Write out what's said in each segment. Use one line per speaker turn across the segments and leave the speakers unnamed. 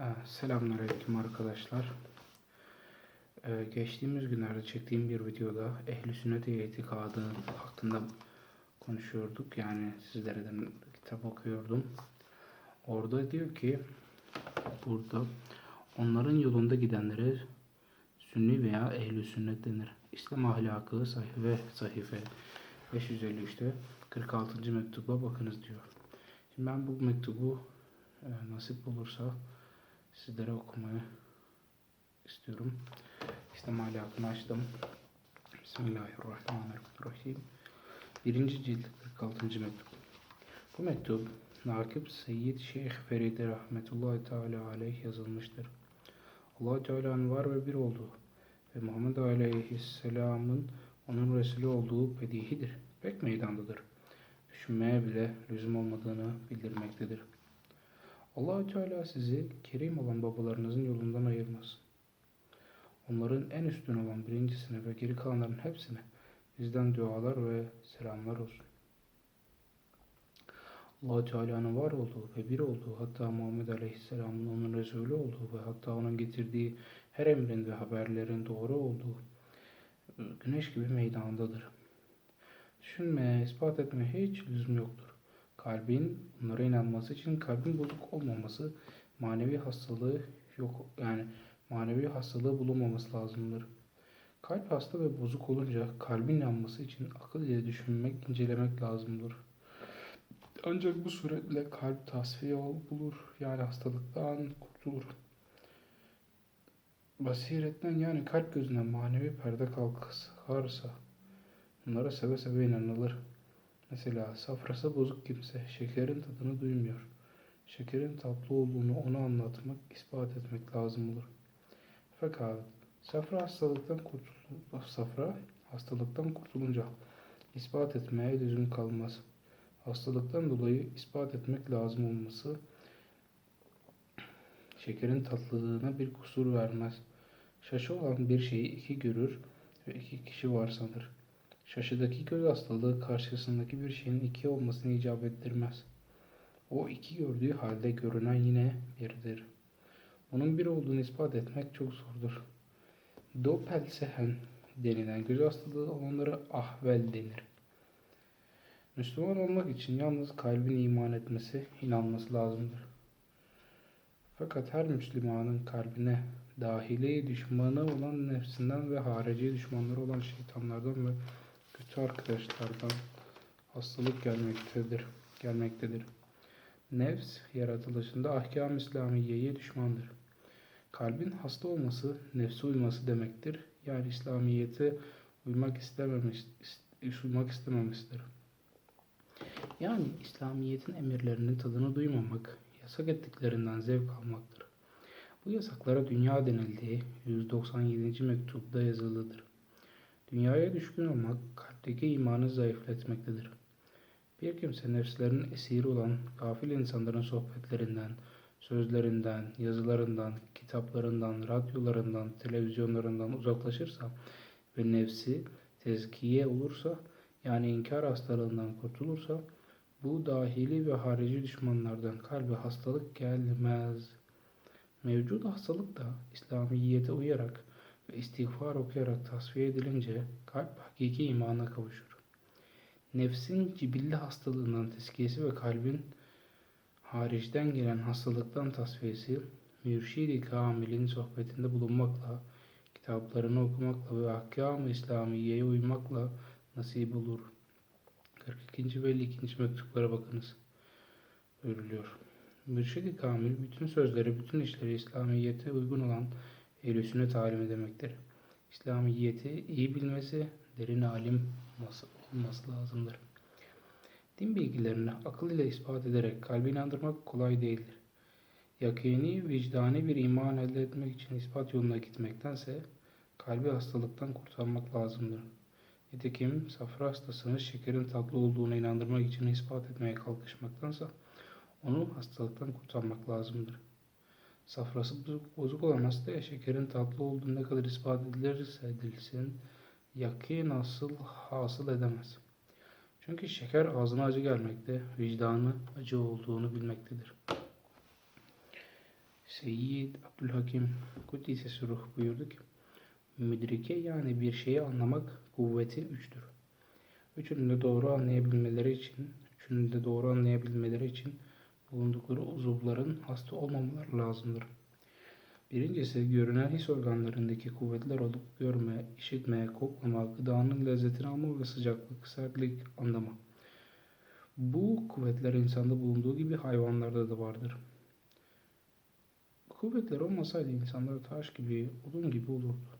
Ee, Selamünaleyküm arkadaşlar. Ee, geçtiğimiz günlerde çektiğim bir videoda Ehl-i Sünnet itikadı hakkında konuşuyorduk. Yani sizlerden kitap okuyordum. Orada diyor ki burada onların yolunda gidenlere Sünni veya Ehl-i Sünnet denir. İslam ahlakı sahife sahife 553'te 46. mektuba bakınız diyor. Şimdi ben bu mektubu e, nasip olursa sizlere okumayı istiyorum. İslam ahlakını açtım. Bismillahirrahmanirrahim. Birinci cilt 46. mektup. Bu mektup Nakip Seyyid Şeyh Feride Rahmetullahi Teala Aleyh yazılmıştır. allah Teala'nın var ve bir olduğu ve Muhammed Aleyhisselam'ın onun Resulü olduğu bedihidir. Pek meydandadır. Düşünmeye bile lüzum olmadığını bildirmektedir. Allahü Teala sizi kerim olan babalarınızın yolundan ayırmasın. Onların en üstün olan birincisine ve geri kalanların hepsine bizden dualar ve selamlar olsun. allah Teala'nın var olduğu ve bir olduğu hatta Muhammed Aleyhisselam'ın onun Resulü olduğu ve hatta onun getirdiği her emrin ve haberlerin doğru olduğu güneş gibi meydandadır. Düşünmeye, ispat etmeye hiç lüzum yoktur. Kalbin bunlara inanması için kalbin bozuk olmaması, manevi hastalığı yok yani manevi hastalığı bulunmaması lazımdır. Kalp hasta ve bozuk olunca kalbin yanması için akıl ile düşünmek, incelemek lazımdır. Ancak bu suretle kalp tasfiye bulur, yani hastalıktan kurtulur. Basiretten yani kalp gözünden manevi perde kalkarsa bunlara seve seve inanılır. Mesela safrası bozuk kimse şekerin tadını duymuyor. Şekerin tatlı olduğunu ona anlatmak, ispat etmek lazım olur. Fakat safra hastalıktan kurtul safra hastalıktan kurtulunca ispat etmeye lüzum kalmaz. Hastalıktan dolayı ispat etmek lazım olması şekerin tatlılığına bir kusur vermez. Şaşı olan bir şeyi iki görür ve iki kişi var sanır. Şaşıdaki göz hastalığı karşısındaki bir şeyin iki olmasını icap ettirmez. O iki gördüğü halde görünen yine birdir. Bunun bir olduğunu ispat etmek çok zordur. Doppelsehen denilen göz hastalığı olanlara ahvel denir. Müslüman olmak için yalnız kalbin iman etmesi, inanması lazımdır. Fakat her Müslümanın kalbine dahili düşmanı olan nefsinden ve harici düşmanları olan şeytanlardan ve kötü arkadaşlardan hastalık gelmektedir. gelmektedir. Nefs yaratılışında ahkam İslamiye'ye düşmandır. Kalbin hasta olması, nefse uyması demektir. Yani İslamiyet'e uymak istememiş, uymak istememesidir. Yani İslamiyet'in emirlerinin tadını duymamak, yasak ettiklerinden zevk almaktır. Bu yasaklara dünya denildiği 197. mektupta yazılıdır. Dünyaya düşkün olmak kalpteki imanı zayıfletmektedir. Bir kimse nefslerinin esiri olan gafil insanların sohbetlerinden, sözlerinden, yazılarından, kitaplarından, radyolarından, televizyonlarından uzaklaşırsa ve nefsi tezkiye olursa yani inkar hastalığından kurtulursa bu dahili ve harici düşmanlardan kalbe hastalık gelmez. Mevcut hastalık da İslamiyete uyarak ve istiğfar okuyarak tasfiye edilince kalp hakiki imana kavuşur. Nefsin cibilli hastalığından tezkiyesi ve kalbin hariçten gelen hastalıktan tasfiyesi, mürşidi kamilin sohbetinde bulunmakla, kitaplarını okumakla ve ahkam-ı İslamiye'ye uymakla nasip olur. 42. ve 52. mektuplara bakınız. Buyuruluyor. Mürşidi kamil bütün sözleri, bütün işleri İslamiyet'e uygun olan ehl sünnet alimi demektir. İslamiyet'i iyi bilmesi, derin alim olması, lazımdır. Din bilgilerini akıl ile ispat ederek kalbi inandırmak kolay değildir. Yakini, vicdani bir iman elde etmek için ispat yoluna gitmektense kalbi hastalıktan kurtarmak lazımdır. Nitekim safra hastasını şekerin tatlı olduğuna inandırmak için ispat etmeye kalkışmaktansa onu hastalıktan kurtarmak lazımdır. Safrası bozuk olan hastaya şekerin tatlı olduğu ne kadar ispat edilirse edilsin, yakin asıl hasıl edemez. Çünkü şeker ağzına acı gelmekte, vicdanı acı olduğunu bilmektedir. Seyyid Abdülhakim Kuddisesi Ruh buyurdu ki, müdrike yani bir şeyi anlamak kuvvetin üçtür. Üçünü de doğru anlayabilmeleri için, üçünü de doğru anlayabilmeleri için bulundukları uzuvların hasta olmamaları lazımdır. Birincisi görünen his organlarındaki kuvvetler olup görme, işitme, koklama, gıdanın lezzetini alma ve sıcaklık, sertlik anlama. Bu kuvvetler insanda bulunduğu gibi hayvanlarda da vardır. Kuvvetler olmasaydı insanlar taş gibi, odun gibi olurdu.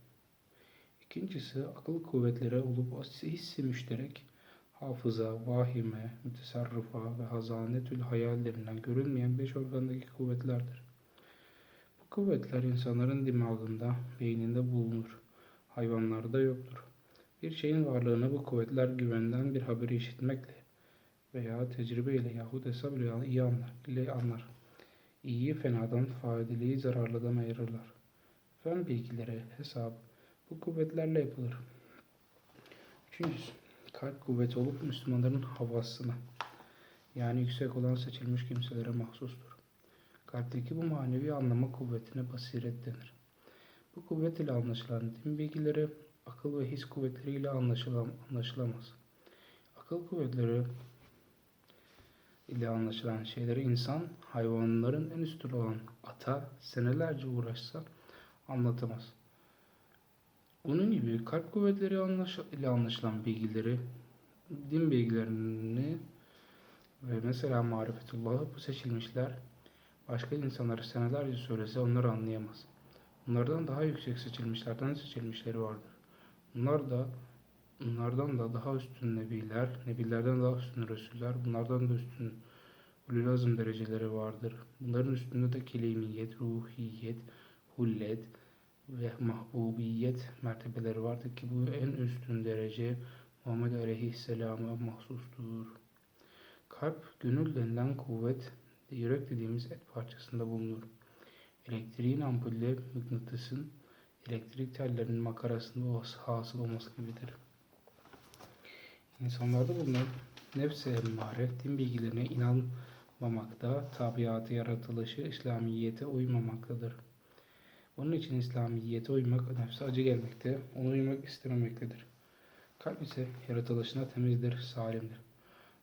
İkincisi akıl kuvvetleri olup hissi müşterek, hafıza, vahime, mütesarrıfa ve hazanetül hayal denilen görünmeyen beş organdaki kuvvetlerdir. Bu kuvvetler insanların dimağında, beyninde bulunur. Hayvanlarda yoktur. Bir şeyin varlığını bu kuvvetler güvenden bir haberi işitmekle veya tecrübeyle yahut hesap ile iyi anlar, ile anlar. İyiyi fenadan, faydalığı zararlıdan ayırırlar. Fen bilgileri, hesap bu kuvvetlerle yapılır. Üçüncüsü, kalp kuvveti olup Müslümanların havasına, yani yüksek olan seçilmiş kimselere mahsustur. Kalpteki bu manevi anlama kuvvetine basiret denir. Bu kuvvet ile anlaşılan din bilgileri akıl ve his kuvvetleriyle anlaşılam anlaşılamaz. Akıl kuvvetleri ile anlaşılan şeyleri insan hayvanların en üstün olan ata senelerce uğraşsa anlatamaz. Bunun gibi kalp kuvvetleri anlaş ile anlaşılan bilgileri, din bilgilerini ve mesela marifetullahı bu seçilmişler başka insanlara senelerce söylese onları anlayamaz. Bunlardan daha yüksek seçilmişlerden seçilmişleri vardır. Bunlar da bunlardan da daha üstün nebiler, nebilerden daha üstün resuller, bunlardan da üstün ulul azım dereceleri vardır. Bunların üstünde de kelimiyet, ruhiyet, hullet ve mahbubiyet mertebeleri vardır ki bu en üstün derece Muhammed Aleyhisselam'a mahsustur. Kalp, gönül denilen kuvvet, yürek dediğimiz et parçasında bulunur. Elektriğin ampulle mıknatısın elektrik tellerinin makarasında hasıl olması gibidir. İnsanlarda bulunan nefse emmare, din bilgilerine inanmamakta, tabiatı yaratılışı İslamiyete uymamaktadır. Onun için İslamiyete uymak nefse acı gelmekte, ona uymak istememektedir. Kalp ise yaratılışına temizdir, salimdir.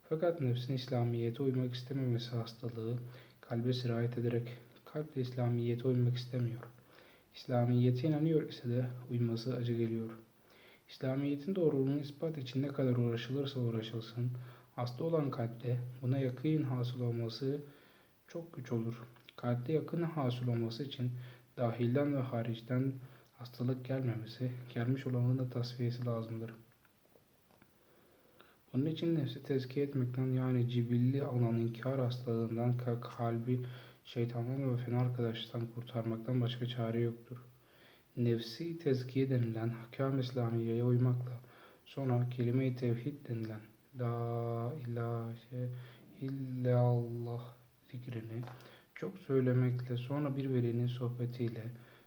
Fakat nefsin İslamiyete uymak istememesi hastalığı kalbe sirayet ederek kalple İslamiyete uymak istemiyor. İslamiyete inanıyor ise de uyması acı geliyor. İslamiyetin doğruluğunu ispat için ne kadar uğraşılırsa uğraşılsın, hasta olan kalpte buna yakın hasıl olması çok güç olur. Kalpte yakın hasıl olması için dahilden ve haricden hastalık gelmemesi, gelmiş olanın da tasfiyesi lazımdır. Onun için nefsi tezkiye etmekten yani cibilli olan inkar hastalığından kalbi şeytandan ve fena arkadaşlıktan kurtarmaktan başka çare yoktur. Nefsi tezkiye denilen hakem İslamiye'ye uymakla sonra kelime-i tevhid denilen La ilahe illallah zikrini çok söylemekle sonra bir velinin sohbetiyle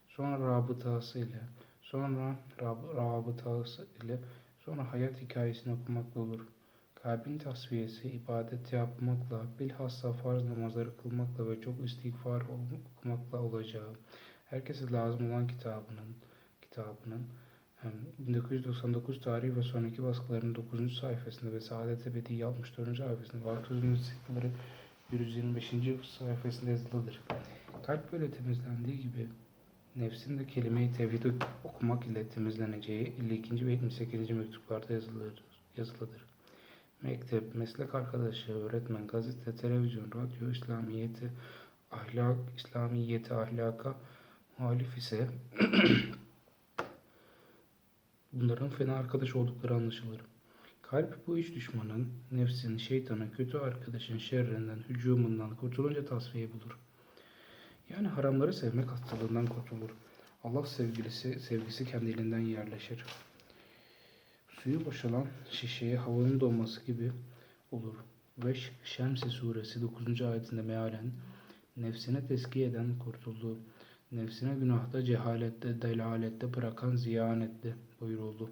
sonra rabıtası ile sonra rab rabıtası ile sonra hayat hikayesini okumakla olur. Kalbin tasfiyesi, ibadet yapmakla, bilhassa farz namazları kılmakla ve çok istiğfar okumakla olacağı, herkese lazım olan kitabının, kitabının 1999 tarih ve sonraki baskıların 9. sayfasında ve Saadet Ebedi 64. sayfasında ve Aktüz'ün sayfaları 125. sayfasında yazılıdır. Kalp böyle temizlendiği gibi nefsin de kelime-i tevhid okumak ile temizleneceği 52. ve 78. mektuplarda yazılıdır. yazılıdır. Mektep, meslek arkadaşı, öğretmen, gazete, televizyon, radyo, İslamiyeti, ahlak, İslamiyeti, ahlaka muhalif ise bunların fena arkadaş oldukları anlaşılır. Kalp bu iç düşmanın, nefsin, şeytanın, kötü arkadaşın şerrinden, hücumundan kurtulunca tasfiye bulur. Yani haramları sevmek hastalığından kurtulur. Allah sevgilisi, sevgisi kendiliğinden yerleşir suyu boşalan şişeye havanın dolması gibi olur. Ve Şemsi suresi 9. ayetinde mealen nefsine tezkiye eden kurtuldu. Nefsine günahta, cehalette, delalette bırakan ziyan etti buyuruldu.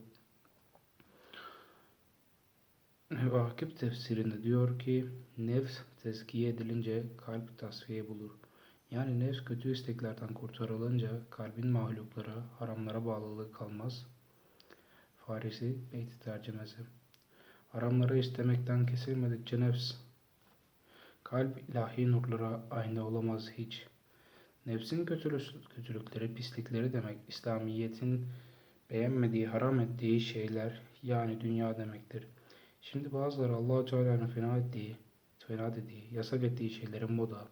Vakıf tefsirinde diyor ki nefs tezkiye edilince kalp tasfiye bulur. Yani nefs kötü isteklerden kurtarılınca kalbin mahluklara, haramlara bağlılığı kalmaz. Farisi beyti tercümesi. Haramları istemekten kesilmedikçe nefs, kalp ilahi nurlara aynı olamaz hiç. Nefsin kötülük- kötülükleri, pislikleri demek, İslamiyet'in beğenmediği, haram ettiği şeyler yani dünya demektir. Şimdi bazıları Allah-u Teala'nın fena ettiği, fena dediği, yasak ettiği şeylerin moda,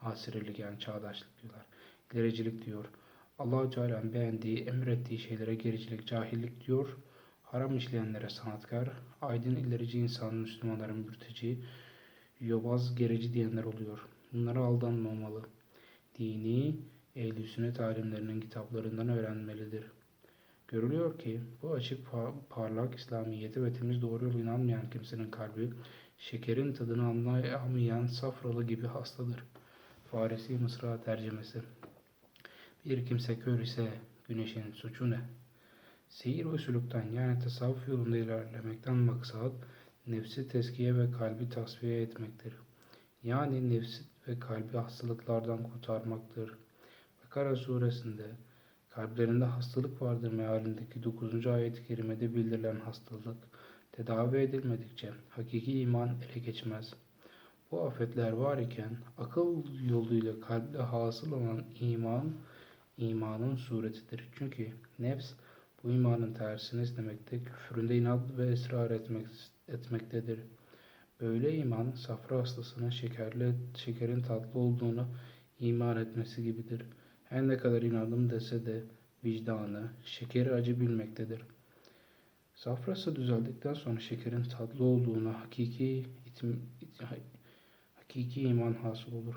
asirilik yani çağdaşlık diyorlar. İlericilik diyor. Allah-u Teala'nın beğendiği, emrettiği şeylere gericilik, cahillik diyor. Haram işleyenlere sanatkar, aydın ilerici insan, Müslümanların mürteci, yobaz, gerici diyenler oluyor. Bunlara aldanmamalı. Dini, ehl-i sünnet alimlerinin kitaplarından öğrenmelidir. Görülüyor ki bu açık pa- parlak İslamiyete ve temiz doğru yola inanmayan kimsenin kalbi şekerin tadını anlayamayan safralı gibi hastadır. Farisi Mısra tercümesi Bir kimse kör ise güneşin suçu ne? Seyir ve sülükten yani tasavvuf yolunda ilerlemekten maksat nefsi teskiye ve kalbi tasfiye etmektir. Yani nefsi ve kalbi hastalıklardan kurtarmaktır. Bakara suresinde kalplerinde hastalık vardır mealindeki 9. ayet-i kerimede bildirilen hastalık tedavi edilmedikçe hakiki iman ele geçmez. Bu afetler var iken akıl yoluyla kalpte hasıl olan iman imanın suretidir. Çünkü nefs bu imanın tersini istemekte, küfründe inat ve ısrar etmek, etmektedir. Böyle iman safra hastasının şekerli, şekerin tatlı olduğunu iman etmesi gibidir. Her ne kadar inadım dese de vicdanı şekeri acı bilmektedir. Safrası düzeldikten sonra şekerin tatlı olduğuna hakiki itim, it- hakiki iman hasıl olur.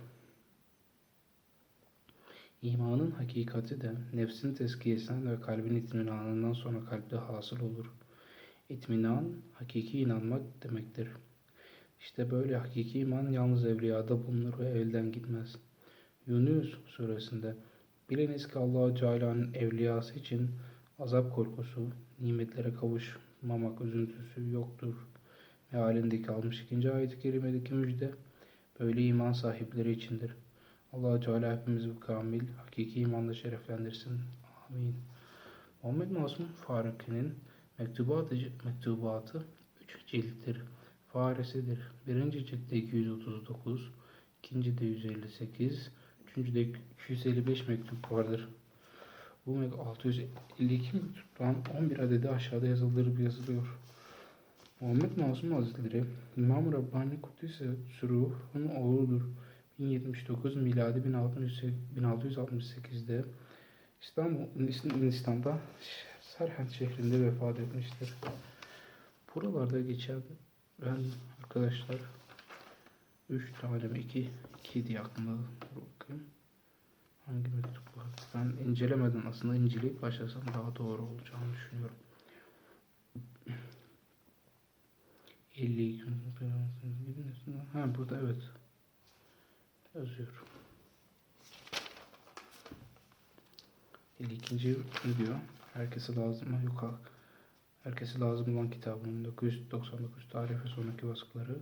İmanın hakikati de nefsin tezkiyesinden ve kalbin itminanından sonra kalpte hasıl olur. İtminan, hakiki inanmak demektir. İşte böyle hakiki iman yalnız evliyada bulunur ve elden gitmez. Yunus suresinde biliniz ki Allah-u Teala'nın evliyası için azap korkusu, nimetlere kavuşmamak üzüntüsü yoktur. Mealindeki 62. ayet-i kerimedeki müjde böyle iman sahipleri içindir. allah Teala hepimizi bu kamil, hakiki imanla şereflendirsin. Amin. Muhammed Masum Faruki'nin mektubatı, mektubatı 3 cilttir. Farisidir. Birinci ciltte 239, ikinci de 158, üçüncü de 255 mektup vardır. Bu mek- 652 mektuptan 11 adedi aşağıda yazılır yazılıyor. Muhammed Masum Hazretleri İmam Rabbani Kudüs'e Suruh'un oğludur. 1079 miladi 1668'de İstanbul, Hindistan'da Serhent şehrinde vefat etmiştir. Buralarda geçen ben arkadaşlar 3 tane mi 2 2 diye aklımda bakayım. Hangi mektup var? Ben incelemeden aslında inceleyip başlasam daha doğru olacağını düşünüyorum. 52 Ha burada evet. Yazıyor. 52. ne diyor? Herkese lazım mı? Yok. Herkese lazım olan kitabının 999 tarih ve sonraki baskıları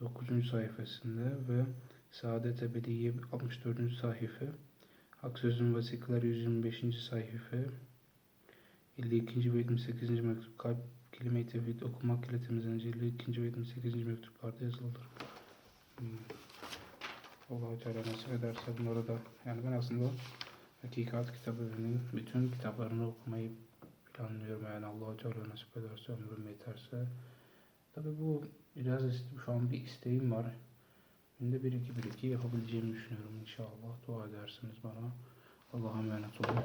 9. sayfasında ve Saadet Ebediye 64. sayfa Hak Sözün Vesikaları 125. sayfa 52. ve 28. mektup kalp kelime-i tevhid okumak ile temizlenece 52. ve 28. mektuplarda yazılıdır. Hmm. Allah-u Teala nasip ederse bunları da yani ben aslında Hakikat kitabının bütün kitaplarını okumayı planlıyorum yani Allah-u Teala nasip ederse ömrüm yeterse. Tabi bu biraz ist- şu an bir isteğim var. Günde bir iki bir iki yapabileceğimi düşünüyorum inşallah. Dua edersiniz bana. Allah'a emanet olun.